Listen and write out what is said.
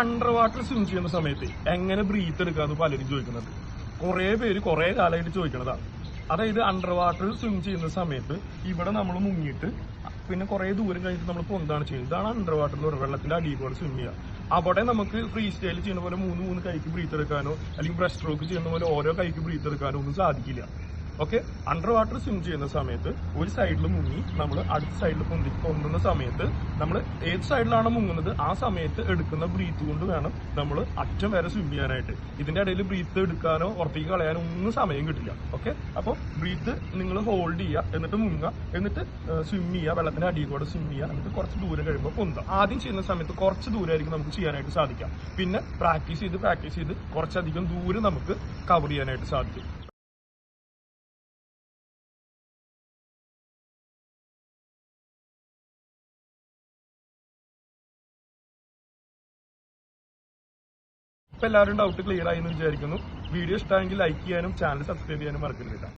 Under water swim ചെയ്യുന്ന സമയത്ത് എങ്ങനെ ബ്രീത്ത് എടുക്കാന്ന് പലരും ചോദിക്കുന്നത്. കുറെ പേര് കുറെ കാലമായിട്ട് ചോദിക്കുന്നതാണ് അതായത് അണ്ടർ വാട്ടർ സ്വിം ചെയ്യുന്ന സമയത്ത് ഇവിടെ നമ്മൾ മുങ്ങിയിട്ട് പിന്നെ കുറെ ദൂരം കഴിഞ്ഞിട്ട് നമ്മൾ പൊന്താണ് ചെയ്യുന്നത്. ഇതാണ് അണ്ടർ വാട്ടർ എന്ന് പറയുന്നത്. വെള്ളത്തിന്റെ അടിയിൽ കൂടെ സ്വിം ചെയ്യുക. അവിടെ നമുക്ക് ഫ്രീ സ്റ്റൈൽ ചെയ്യുന്ന പോലെ മൂന്ന് മൂന്ന് കൈക്ക് ബ്രീത്ത് എടുക്കാനോ അല്ലെങ്കിൽ ബ്രസ്റ്റ് സ്ട്രോക്ക് ചെയ്യുന്ന പോലെ ഓരോ കൈക്ക് ബ്രീത്ത് എടുക്കാനോ ഒന്നും സാധിക്കില്ല. ഓക്കെ അണ്ടർ വാട്ടർ സ്വിം ചെയ്യുന്ന സമയത്ത് ഒരു സൈഡിൽ മുങ്ങി നമ്മൾ അടുത്ത സൈഡിൽ പൊന്തി പൊന്തുന്ന സമയത്ത് നമ്മൾ ഏത് സൈഡിലാണ് മുങ്ങുന്നത്? ആ സമയത്ത് എടുക്കുന്ന ബ്രീത്ത് കൊണ്ട് വേണം നമ്മൾ അറ്റം വരെ സ്വിം ചെയ്യാനായിട്ട്. ഇതിന്റെ ഇടയിൽ ബ്രീത്ത് എടുക്കാനോ പുറത്തേക്ക് കളയാനോ ഒന്നും സമയം കിട്ടില്ല. ഓക്കെ അപ്പോൾ ബ്രീത്ത് നിങ്ങൾ ഹോൾഡ് ചെയ്യുക എന്നിട്ട് മുങ്ങുക. എന്നിട്ട് സ്വിം ചെയ്യുക വെള്ളത്തിന്റെ അടിയിൽ കൂടെ സ്വിം ചെയ്യുക. എന്നിട്ട് കുറച്ച് ദൂരം കഴിയുമ്പോൾ പൊന്തുക. ആദ്യം ചെയ്യുന്ന സമയത്ത് കുറച്ച് ദൂരമായിരിക്കും നമുക്ക് ചെയ്യാനായിട്ട് സാധിക്കാം പിന്നെ പ്രാക്ടീസ് ചെയ്ത് പ്രാക്ടീസ് ചെയ്ത് കുറച്ചധികം ദൂരം നമുക്ക് കവർ ചെയ്യാനായിട്ട് സാധിക്കും. ഇപ്പൊ എല്ലാവരും ഡൗട്ട് ക്ലിയർ ആയി എന്ന് വിചാരിക്കുന്നു. വീഡിയോ ഇഷ്ടമായെങ്കിൽ ലൈക്ക് ചെയ്യാനും ചാനൽ സബ്സ്ക്രൈബ് ചെയ്യാനും മറക്കരുത്